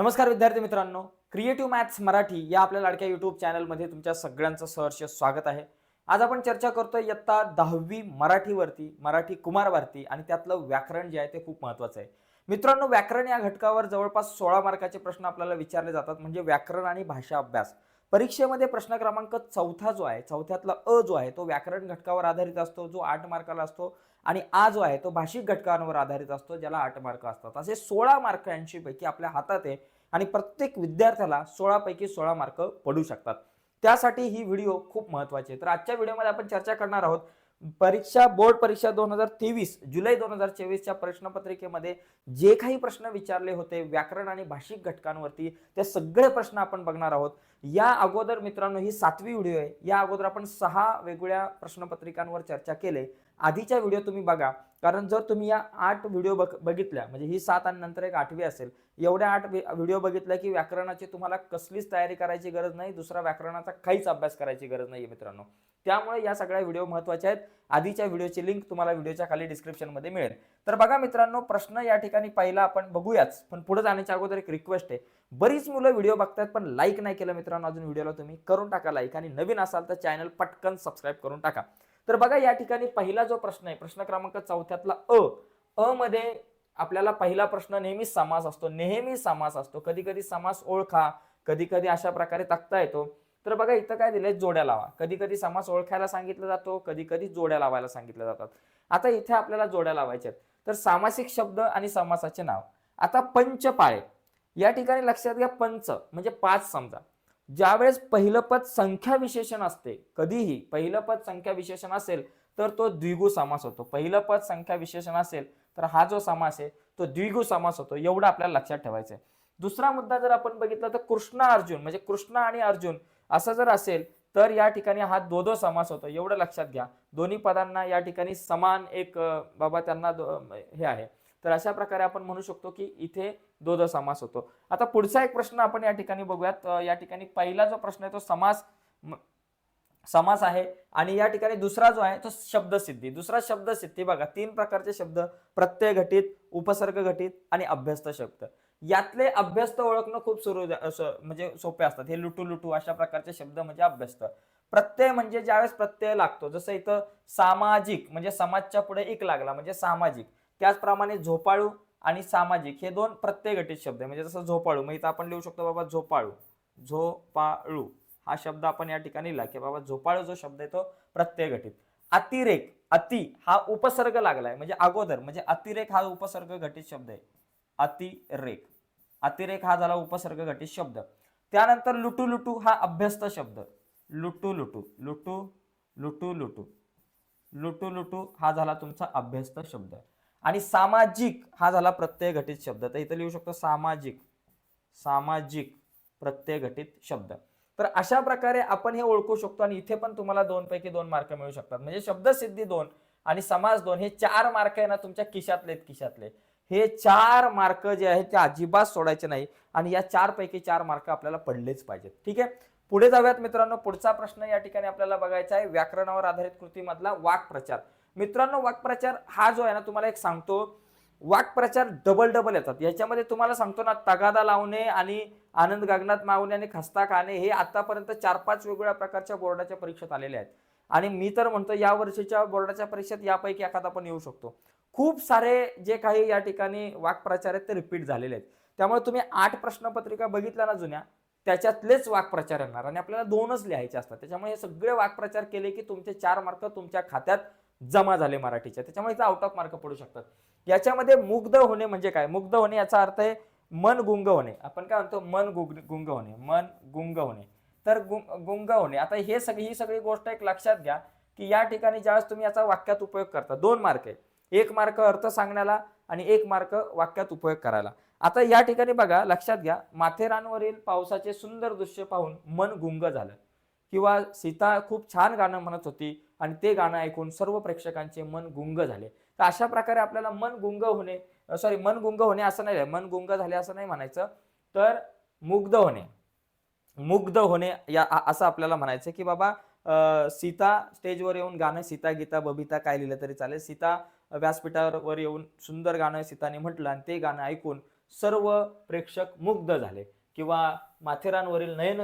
नमस्कार विद्यार्थी मित्रांनो. क्रिएटिव्ह मॅथ्स मराठी या आपल्या लाडक्या युट्यूब चॅनलमध्ये तुमच्या सगळ्यांचं सहर्ष स्वागत आहे. आज आपण चर्चा करतोय इयत्ता दहावी मराठीवरती मराठी कुमारवरती आणि त्यातलं व्याकरण जे आहे ते खूप महत्वाचं आहे. मित्रांनो व्याकरण या घटकावर जवळपास सोळा मार्काचे प्रश्न आपल्याला विचारले जातात म्हणजे व्याकरण आणि भाषा अभ्यास. परीक्षेमध्ये प्रश्न क्रमांक चौथा जो आहे चौथ्यातला अ जो आहे तो व्याकरण घटकावर आधारित असतो जो आठ मार्काला असतो. आणि आ जो आहे तो भाषिक घटकांवर आधारित असतो ज्याला आठ मार्क असतात. असे सोळा मार्क ऐंशी पैकी आपल्या हातात आहे आणि प्रत्येक विद्यार्थ्याला सोळा पैकी सोळा मार्क पडू शकतात. त्यासाठी ही व्हिडिओ खूप महत्वाची आहे. तर आजच्या व्हिडिओमध्ये आपण चर्चा करणार आहोत परीक्षा बोर्ड परीक्षा दोन हजार तेवीस जुलै दोन हजार चोवीसच्या प्रश्नपत्रिकेमध्ये जे काही प्रश्न विचारले होते व्याकरण आणि भाषिक घटकांवरती ते सगळे प्रश्न आपण बघणार आहोत. या अगोदर मित्रांनो ही सातवी व्हिडिओ आहे. या अगोदर आपण सहा वेगवेगळ्या प्रश्नपत्रिकांवर चर्चा केले. आधीच्या व्हिडिओ तुम्ही बघा. कारण जर तुम्ही या आठ व्हिडिओ बघ बघितल्या म्हणजे ही सात आणि नंतर एक आठवी असेल एवढ्या आठ व्हिडिओ बघितल्या की व्याकरणाची तुम्हाला कसलीच तयारी करायची गरज नाही दुसरा व्याकरणाचा काहीच अभ्यास करायची गरज नाही मित्रांनो. त्यामुळे या सगळ्या व्हिडिओ महत्त्वाचे आहेत. आधीच्या व्हिडिओची लिंक तुम्हाला व्हिडिओच्या खाली डिस्क्रिप्शनमध्ये मिळेल. तर बघा मित्रांनो प्रश्न या ठिकाणी पहिला आपण बघूयाच. पण पुढे जाण्याच्या अगोदर एक रिक्वेस्ट आहे. बरीच मुलं व्हिडिओ बघतात पण लाईक नाही केलं मित्रांनो अजून व्हिडिओला तुम्ही. करून टाका लाईक आणि नवीन असाल तर चॅनल पटकन सबस्क्राईब करून टाका. तर बघा या ठिकाणी पहिला जो प्रश्न आहे प्रश्न क्रमांक चौथ्यातला अ. अ मध्ये आपल्याला पहिला प्रश्न नेहमी समास असतो. नेहमी समास असतो. कधी कधी समास ओळखा कधी कधी अशा प्रकारे तक्ता येतो. तर बघा इथं काय दिलंय? जोड्या लावा. कधी कधी समास ओळखायला सांगितलं जातो कधी कधी जोड्या लावायला सांगितलं जातात. आता इथे आपल्याला जोड्या लावायच्या आहेत. तर सामासिक शब्द आणि समासाचे नाव. आता पंचपाळे या ठिकाणी लक्षात घ्या पंच म्हणजे पाच समजा. ज्यावेळेस पहिलं पद संख्या विशेषण असते कधीही पहिलं पद संख्या विशेषण असेल तर तो द्विगु समास होतो. पहिलं पद संख्या विशेषण असेल तर हा जो समास आहे तो द्विगु समास होतो. एवढं आपल्याला लक्षात ठेवायचं आहे दुसरा मुद्दा जर आपण बघितला तर कृष्णा अर्जुन म्हणजे कृष्ण आणि अर्जुन असं जर असेल तर या ठिकाणी हा दो दो समास होतो. एवढं लक्षात घ्या. दोन्ही पदांना या ठिकाणी समान एक बाबा त्यांना हे आहे. तर अशा प्रकारे आपण म्हणू शकतो की इथे दो द समास होतो. आता पुढचा एक प्रश्न आपण या ठिकाणी बघूयात. या ठिकाणी पहिला जो प्रश्न आहे तो समास समास आहे आणि या ठिकाणी दुसरा जो आहे तो शब्दसिद्धी. दुसरा शब्दसिद्धी बघा. तीन प्रकारचे शब्द. प्रत्यय घटित उपसर्ग घटित आणि अभ्यस्त शब्द. यातले अभ्यस्त ओळखणं खूप सुरू म्हणजे सोपे असतात. हे लुटू लुटू अशा प्रकारचे शब्द म्हणजे अभ्यस्त. प्रत्यय म्हणजे ज्यावेळेस प्रत्यय लागतो जसं इथं सामाजिक म्हणजे समाजच्या पुढे एक लागला म्हणजे सामाजिक. त्याचप्रमाणे झोपाळू आणि सामाजिक हे दोन प्रत्यय घटित शब्द आहे. म्हणजे जसं झोपाळू मग इथं आपण लिहू शकतो बाबा झोपाळू. झोपाळू हा शब्द आपण या ठिकाणी लिहिला की बाबा झोपाळू जो शब्द आहे तो प्रत्यय घटित अतिरेक अति हा उपसर्ग लागलाय. म्हणजे अगोदर म्हणजे अतिरेक हा उपसर्ग घटित शब्द आहे. अतिरेक. अतिरेक हा झाला उपसर्ग घटित शब्द. त्यानंतर लुटू लुटू हा अभ्यस्त शब्द. लुटू लुटू लुटू लुटू लुटू. लुटू लुटू हा झाला तुमचा अभ्यस्त शब्द. आणि सामाजिक हा झाला प्रत्यय घटित शब्द. तर इथं लिहू शकतो सामाजिक सामाजिक प्रत्यय घटित शब्द. तर अशा प्रकारे आपण हे ओळखू शकतो आणि इथे पण तुम्हाला दोन पैकी दोन मार्क मिळू शकतात. म्हणजे शब्दसिद्धी दोन आणि समाज दोन हे चार मार्क आहे ना तुमच्या खिशातले आहेत खिशातले. हे चार मार्क जे आहेत ते अजिबात सोडायचे नाही आणि या चार पैकी चार मार्क आपल्याला पडलेच पाहिजेत. ठीक आहे? पुढे जाऊयात मित्रांनो. पुढचा प्रश्न या ठिकाणी आपल्याला बघायचा आहे. व्याकरणावर आधारित कृतीमधला वाक्प्रचार. मित्रांनो वाक्प्रचार हा जो आहे ना तुम्हाला एक सांगतो. वाक्प्रचार डबल डबल येतात. याच्यामध्ये तुम्हाला सांगतो ना तगादा लावणे आणि आनंद गगनात मावणे आणि खस्ता खाणे हे आतापर्यंत चार पाच वेगवेगळ्या प्रकारच्या बोर्डाच्या परीक्षेत आलेले आहेत. आणि मी तर म्हणतो या वर्षीच्या बोर्डाच्या परीक्षेत यापैकी एखादा पण येऊ शकतो. खूप सारे जे काही या ठिकाणी वाक्प्रचार आहेत ते रिपीट झालेले आहेत. त्यामुळे तुम्ही आठ प्रश्नपत्रिका बघितल्या ना जुन्या त्याच्यातलेच वाक्प्रचार येणार. आणि आपल्याला दोनच लिहायचे असतात. त्याच्यामुळे हे सगळे वाक्प्रचार केले की तुमचे चार मार्क तुमच्या खात्यात जमा झाले मराठीच्या त्याच्यामुळे इथं आउट ऑफ मार्क पडू शकतात. याच्यामध्ये मुग्ध होणे म्हणजे काय? मुग्ध होणे याचा अर्थ आहे मन गुंग होणे. आपण काय म्हणतो? मन गुंग गुंग होणे. मन गुंग होणे. तर गुंग गुंग होणे. आता हे सगळी ही सगळी गोष्ट एक लक्षात घ्या की या ठिकाणी ज्यावेळेस तुम्ही याचा वाक्यात उपयोग करता दोन मार्क आहे एक मार्क अर्थ सांगण्याला आणि एक मार्क वाक्यात उपयोग करायला. आता या ठिकाणी बघा लक्षात घ्या माथेरानवरील पावसाचे सुंदर दृश्य पाहून मन गुंग झालं. किंवा सीता खूप छान गाणं म्हणत होती आणि ते गाणं ऐकून सर्व प्रेक्षकांचे मन गुंग झाले. तर अशा प्रकारे आपल्याला मन गुंग होणे सॉरी मन गुंग होणे असं नाही मन गुंग झाले असं नाही म्हणायचं. तर मुग्ध होणे. मुग्ध होणे या असं आपल्याला म्हणायचं की बाबा सीता स्टेजवर येऊन गाणं सीता गीता बबिता काय लिहिलं तरी चालेल. सीता व्यासपीठावर येऊन सुंदर गाणं सीताने म्हटलं आणि ते गाणं ऐकून सर्व प्रेक्षक मुग्ध झाले. किंवा माथेरानवरील नयन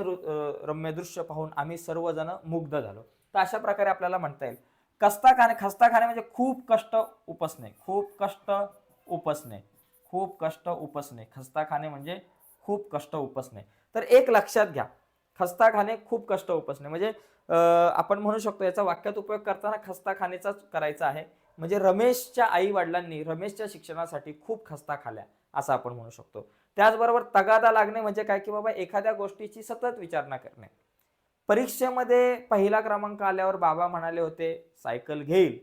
रम्य दृश्य पाहून आम्ही सर्वजण मुग्ध झालो. तर अशा प्रकारे आपल्याला म्हणता येईल. कस्ता खाणे खस्ता खाणे म्हणजे खूप कष्ट उपसणे खूप कष्ट उपसणे खूप कष्ट उपसणे. खस्ता खाणे म्हणजे खूप कष्ट उपसणे. तर एक लक्षात घ्या. खस्ता खाणे खूप कष्ट उपसणे. म्हणजे आपण म्हणू शकतो याचा वाक्यात उपयोग करताना खस्ता खाणेचाच करायचा आहे. म्हणजे रमेशच्या आई वडिलांनी रमेशच्या शिक्षणासाठी खूप खस्ता खाल्या असं आपण म्हणू शकतो. त्याचबरोबर तगादा लागणे म्हणजे काय? की बाबा एखाद्या गोष्टीची सतत विचारणा करणे. परीक्षेमध्ये पहिला क्रमांक आल्यावर बाबा म्हणाले होते सायकल घेईल.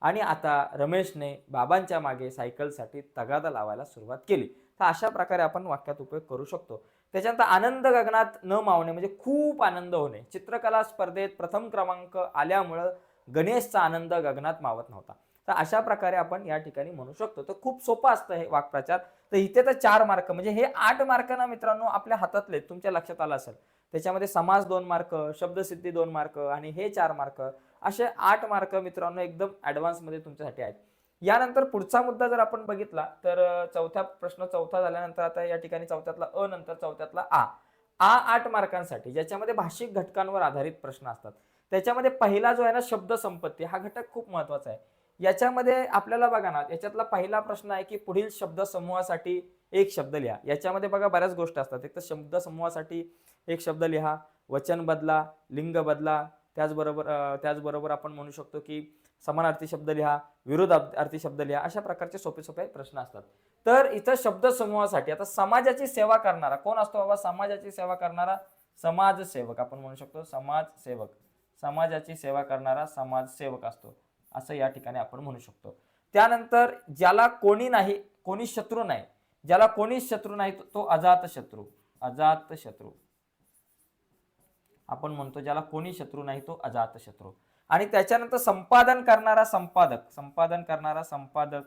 आणि आता रमेशने बाबांच्या मागे सायकलसाठी तगादा लावायला सुरुवात केली. तर अशा प्रकारे आपण वाक्यात उपयोग करू शकतो. त्याच्यानंतर आनंद गगनात न मावणे म्हणजे खूप आनंद होणे. चित्रकला स्पर्धेत प्रथम क्रमांक आल्यामुळं गणेशचा आनंद गगनात मावत नव्हता. तर अशा प्रकारे आपण या ठिकाणी म्हणू शकतो. तर खूप सोपं असतं हे वाक्प्रचार. तर इथे तर चार मार्क म्हणजे हे आठ मार्क ना मित्रांनो आपल्या हातातले तुमच्या लक्षात आलं असेल. त्याच्यामध्ये समाज दोन मार्क शब्दसिद्धी दोन मार्क आणि हे चार मार्क असे आठ मार्क मित्रांनो एकदम ॲडव्हान्समध्ये तुमच्यासाठी आहेत. यानंतर पुढचा मुद्दा जर आपण बघितला तर चौथ्या प्रश्न चौथा झाल्यानंतर आता या ठिकाणी चौथ्यातला अ नंतर चौथ्यातला आ. आ आठ मार्कांसाठी ज्याच्यामध्ये भाषिक घटकांवर आधारित प्रश्न असतात. त्याच्यामध्ये पहिला जो आहे ना शब्द संपत्ती हा घटक खूप महत्त्वाचा आहे. याच्यामध्ये आपल्याला बघा ना याच्यातला पहिला प्रश्न आहे की पुढील शब्द समूहासाठी एक शब्द लिहा. याच्यामध्ये बघा बऱ्याच गोष्टी असतात. एक तर शब्द समूहासाठी एक शब्द लिहा वचन बदला लिंग बदला त्याचबरोबर त्याचबरोबर आपण म्हणू शकतो की समानार्थी शब्द लिहा विरोध अर्थी शब्द लिहा अशा प्रकारचे सोपे सोपे प्रश्न असतात. तर इथं शब्द समूहासाठी आता समाजाची सेवा करणारा कोण असतो बाबा? समाजाची सेवा करणारा समाजसेवक आपण म्हणू शकतो समाजसेवक. समाजाची सेवा करणारा समाजसेवक असतो. असं या ठिकाणी आपण म्हणू शकतो. त्यानंतर ज्याला कोणी नाही कोणी शत्रू नाही ज्याला कोणीच शत्रू नाही तो- अजात शत्रू अजात शत्रू. आपण म्हणतो ज्याला कोणी शत्रू नाही तो अजात शत्रू. आणि त्याच्यानंतर संपादन करणारा संपादक संपादन करणारा संपादक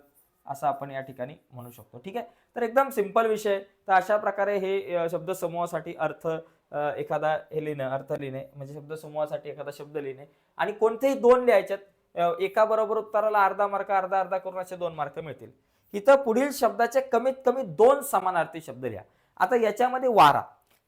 असं आपण या ठिकाणी म्हणू शकतो. ठीक आहे? तर एकदम सिंपल विषय. तर अशा प्रकारे हे शब्द समूहासाठी अर्थ एखादा हे लिहिणं अर्थ लिहिणे म्हणजे शब्द समूहासाठी एखादा शब्द लिहिणे. आणि कोणतेही दोन लिहायच्यात एका बरोबर उत्तराला अर्धा मार्क अर्धा अर्धा करून असे दोन मार्क मिळतील. इथं पुढील शब्दाचे कमीत कमी दोन समानार्थी शब्द लिहा. आता याच्यामध्ये वारा.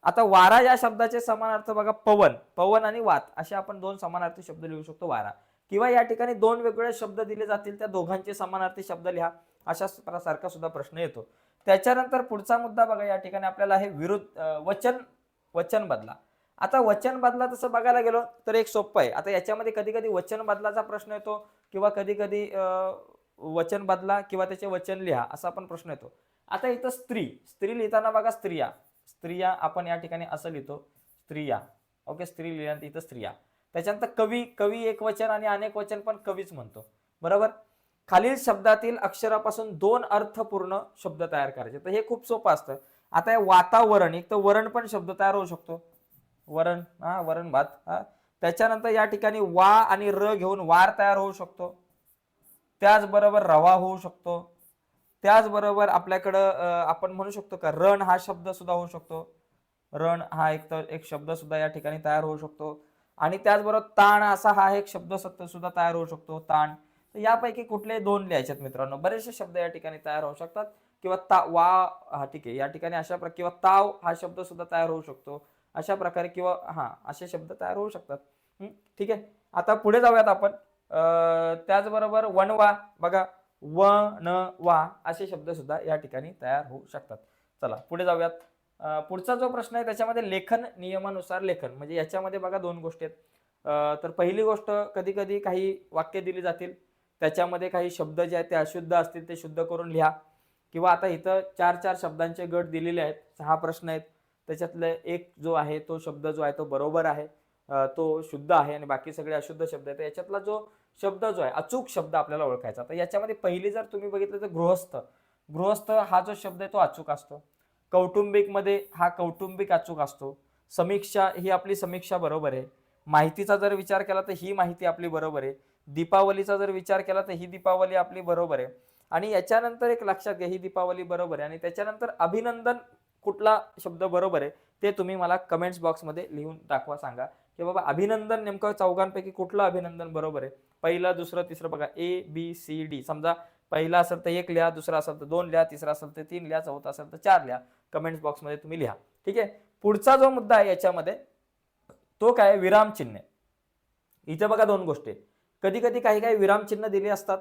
आता वारा या शब्दाचे समानार्थ बघा पवन पवन आणि वात असे आपण दोन समानार्थी शब्द लिहू शकतो वारा. किंवा या ठिकाणी दोन वेगवेगळे शब्द दिले जातील त्या दोघांचे समानार्थी शब्द लिहा अशा सारखा सुद्धा प्रश्न येतो. त्याच्यानंतर पुढचा मुद्दा बघा या ठिकाणी आपल्याला हे विरुद्ध वचन वचन बदला. आता वचन बदला तसं बघायला गेलो तर एक सोपं आहे. आता याच्यामध्ये कधी कधी वचन बदलाचा प्रश्न येतो किंवा कधी कधी वचन बदला किंवा त्याचे वचन लिहा असा पण प्रश्न येतो. आता इथं स्त्री स्त्री लिहिताना बघा स्त्रिया. स्त्रिया आपण या ठिकाणी असं लिहितो स्त्रिया. ओके स्त्री लिहिल्यानंतर इथं स्त्रिया. त्याच्यानंतर कवी कवी एक वचन आणि अनेक वचन पण कवीच म्हणतो. बरोबर? खालील शब्दातील अक्षरापासून दोन अर्थपूर्ण शब्द तयार करायचे. तर हे खूप सोपं असतं. आता हे वातावरण एक तर वरण पण शब्द तयार होऊ शकतो. वरण हा वरण भात हा. त्याच्यानंतर या ठिकाणी वा आणि र घेऊन वार तयार होऊ शकतो. त्याचबरोबर रवा होऊ शकतो. त्याचबरोबर आपल्याकडं आपण म्हणू शकतो का रण हा शब्द सुद्धा होऊ शकतो. रण हा एक तर एक शब्द सुद्धा या ठिकाणी तयार होऊ शकतो. आणि त्याचबरोबर ताण असा हा एक शब्द सत्य सुद्धा तयार होऊ शकतो ताण. तर यापैकी कुठले दोन लिहायचे मित्रांनो. बरेचसे शब्द या ठिकाणी तयार होऊ शकतात. किंवा ता वा हा ठीक आहे. या ठिकाणी अशा प्रकार किंवा ताव हा शब्द सुद्धा तयार होऊ शकतो. अशा प्रकारे किंवा हा असे शब्द तयार होऊ शकतात. ठीक आहे. आता पुढे जाऊयात आपण. त्याचबरोबर वनवा बघा. व न वा असे शब्द सुद्धा या ठिकाणी तयार होऊ शकतात. चला पुढे जाऊयात. पुढचा जो प्रश्न आहे त्याच्यामध्ये लेखन नियमानुसार लेखन. म्हणजे याच्यामध्ये बघा दोन गोष्टी आहेत. तर पहिली गोष्ट कधी कधी काही वाक्य दिली जातील. त्याच्यामध्ये काही शब्द जे आहेत ते अशुद्ध असतील ते शुद्ध करून लिहा. किंवा आता इथं चार चार शब्दांचे गट दिलेले आहेत सहा प्रश्न आहेत. त्याच्यातले एक जो आहे तो शब्द जो आहे तो बरोबर आहे. तो शुद्ध आहे आणि बाकी सगळे अशुद्ध शब्द आहेत. याच्यातला जो शब्द जो आहे अचूक शब्द आपल्याला ओळखायचा. तर याच्यामध्ये पहिली जर तुम्ही बघितलं तर गृहस्थ. गृहस्थ हा जो शब्द आहे तो अचूक असतो. कौटुंबिकमध्ये हा कौटुंबिक अचूक असतो. समीक्षा ही आपली समीक्षा बरोबर आहे. माहितीचा जर विचार केला तर ही माहिती आपली बरोबर आहे. दीपावलीचा जर विचार केला तर ही दीपावली आपली बरोबर आहे. आणि याच्यानंतर एक लक्षात घ्या ही दीपावली बरोबर आहे. आणि त्याच्यानंतर अभिनंदन कुठला शब्द बरोबर आहे ते तुम्ही मला कमेंट्स बॉक्समध्ये लिहून दाखवा सांगा. की बाबा अभिनंदन नेमकं चौघांपैकी कुठलं अभिनंदन बरोबर आहे? पहिलं दुसरं तिसरं बघा ए बी सी डी समजा पहिला असेल तर एक लिहा दुसरा असेल तर दोन लिहा तिसरा असेल तर तीन लिहा चौथा असेल तर चार लिहा. कमेंट्स बॉक्समध्ये तुम्ही लिहा. ठीक आहे? पुढचा जो मुद्दा आहे याच्यामध्ये तो काय? विराम चिन्ह. इथे बघा दोन गोष्टी. कधी कधी काही काही विराम चिन्ह दिली असतात.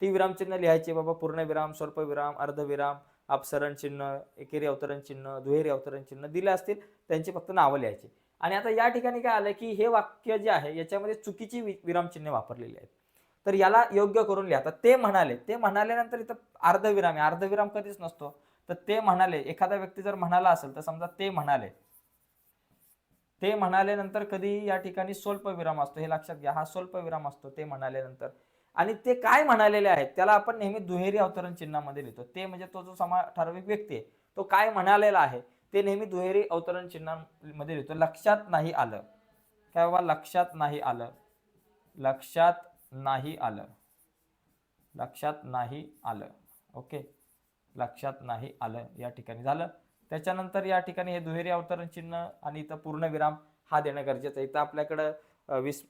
ती विरामचिन्ह लिहायची बाबा पूर्णविराम स्वल्पविराम अर्धविराम अपसरण चिन्ह एकेरी अवतरण चिन्ह दुहेरी अवतरण चिन्ह दिले असतील त्यांची फक्त नावं लिहायची. आणि आता या ठिकाणी काय आलं की हे वाक्य जे आहे याच्यामध्ये चुकीची वि- वापरलेली आहेत. तर याला योग्य करून लिहा. ते म्हणाले ते म्हणाल्यानंतर इथं अर्धविराम आहे. अर्धविराम कधीच नसतो. तर ते म्हणाले एखादा व्यक्ती जर म्हणाला असेल तर समजा ते म्हणाले. ते म्हणाल्यानंतर कधी या ठिकाणी स्वल्प विराम असतो हे लक्षात घ्या. हा स्वल्प विराम असतो ते म्हणाल्यानंतर. आणि ते काय म्हणालेले आहेत त्याला आपण नेहमी दुहेरी अवतरण चिन्हामध्ये लिहितो. ते म्हणजे तो जो समा ठराविक व्यक्ती आहे तो काय म्हणालेला आहे ते नेहमी दुहेरी अवतरण चिन्हामध्ये लिहितो. लक्षात नाही आलं. काय बाबा? लक्षात नाही आलं. लक्षात नाही आलं. लक्षात नाही आलं. ओके? लक्षात नाही आलं. या ठिकाणी झालं. त्याच्यानंतर या ठिकाणी हे दुहेरी अवतरण चिन्ह आणि इथं पूर्णविराम हा देणं गरजेचं आहे. इथं आपल्याकडं विस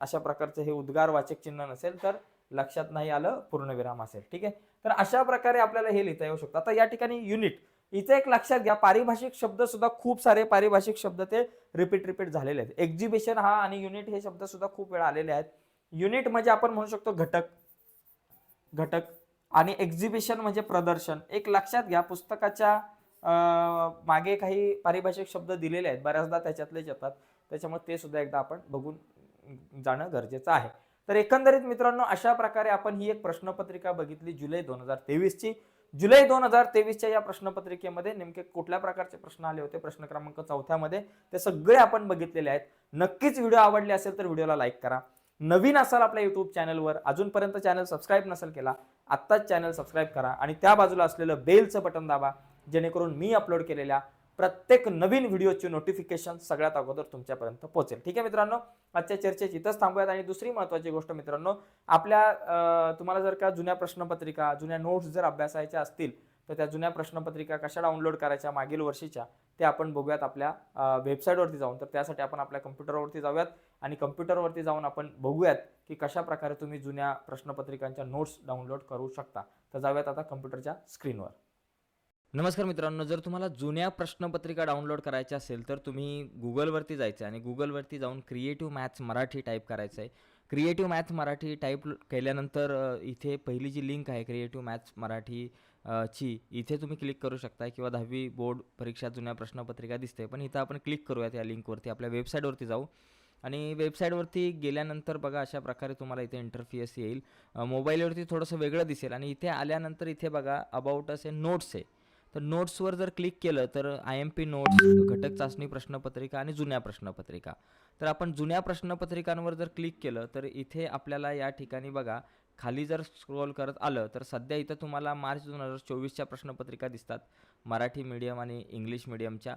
अशा प्रकारचं हे उद्गारवाचक चिन्ह नसेल तर लक्षात नाही आलं पूर्णविराम असेल. ठीक आहे? तर अशा प्रकारे आपल्याला हे लिहिता येऊ शकतं. आता या ठिकाणी युनिट इथे एक लक्षात घ्या पारिभाषिक शब्द सुद्धा खूप सारे पारिभाषिक शब्द ते रिपीट रिपीट झालेले आहेत. एक्झिबिशन हा आणि युनिट हे शब्द सुद्धा खूप वेळा आलेले आहेत. युनिट म्हणजे आपण म्हणू शकतो घटक. घटक आणि एक्झिबिशन म्हणजे प्रदर्शन. एक लक्षात घ्या पुस्तकाच्या मागे काही पारिभाषिक शब्द दिलेले आहेत. बऱ्याचदा त्याच्यातलेच येतात. त्याच्यामुळे ते सुद्धा एकदा आपण बघून जाणं गरजेचं आहे. तर एकंदरीत मित्रांनो अशा प्रकारे आपण ही एक प्रश्नपत्रिका बघितली जुलै दोन हजार तेवीसची. जुलै दोन हजार तेवीसच्या या प्रश्नपत्रिकेमध्ये नेमके कुठल्या प्रकारचे प्रश्न आले होते? प्रश्न क्रमांक चौथ्यामध्ये ते सगळे आपण बघितलेले आहेत. नक्कीच व्हिडिओ आवडले असेल तर व्हिडिओला लाईक करा. नवीन असाल आपल्या युट्यूब चॅनलवर अजूनपर्यंत चॅनल सबस्क्राईब नसेल केला आत्ताच चॅनल सबस्क्राईब करा. आणि त्या बाजूला असलेलं बेलचं बटन दाबा जेणेकरून मी अपलोड केलेल्या प्रत्येक नवीन व्हिडिओची नोटिफिकेशन सगळ्यात अगोदर तुमच्यापर्यंत पोहोचेल. ठीक आहे मित्रांनो? आजच्या चर्चेची इथंच थांबूयात आणि दुसरी महत्त्वाची गोष्ट मित्रांनो आपल्या तुम्हाला जर का जुन्या प्रश्नपत्रिका जुन्या नोट्स जर अभ्यासायच्या असतील तर त्या जुन्या प्रश्नपत्रिका कशा डाउनलोड करायच्या मागील वर्षीच्या ते आपण बघूयात आपल्या वेबसाईटवरती जाऊन. तर त्यासाठी आपण आपल्या कम्प्युटरवरती जाऊयात आणि कम्प्युटरवरती जाऊन आपण बघूयात की कशा प्रकारे तुम्ही जुन्या प्रश्नपत्रिकांच्या नोट्स डाउनलोड करू शकता. तर जाऊयात आता कम्प्युटरच्या स्क्रीनवर नमस्कार मित्रांनो जर तुम्हाला जुन्या प्रश्नपत्रिका डाउनलोड करायच्या असेल तर तुम्ही गुगलवरती जायचं आहे आणि गुगलवरती जाऊन क्रिएटिव्ह मॅथ्स मराठी टाईप करायचं आहे. क्रिएटिव्ह मॅथ्स मराठी टाईप केल्यानंतर इथे पहिली जी लिंक आहे क्रिएटिव्ह मॅथ्स मराठी ची इथे तुम्ही क्लिक करू शकता किंवा दहावी बोर्ड परीक्षा जुन्या प्रश्नपत्रिका दिसते. पण इथं आपण क्लिक करूयात या लिंकवरती आपल्या वेबसाईटवरती जाऊ. आणि वेबसाईटवरती गेल्यानंतर बघा अशा प्रकारे तुम्हाला इथे इंटरफियस येईल. मोबाईलवरती थोडंसं वेगळं दिसेल आणि इथे आल्यानंतर इथे बघा अबाउट असे नोट्स आहे. तर नोट्सवर जर क्लिक केलं तर आय एम पी नोट्स घटक चाचणी प्रश्नपत्रिका आणि जुन्या प्रश्नपत्रिका. तर आपण जुन्या प्रश्नपत्रिकांवर जर क्लिक केलं तर इथे आपल्याला या ठिकाणी बघा खाली जर स्क्रोल करत आलं तर सध्या इथं तुम्हाला मार्च दोन हजार चोवीसच्या प्रश्नपत्रिका दिसतात. मराठी मीडियम आणि इंग्लिश मीडियमच्या.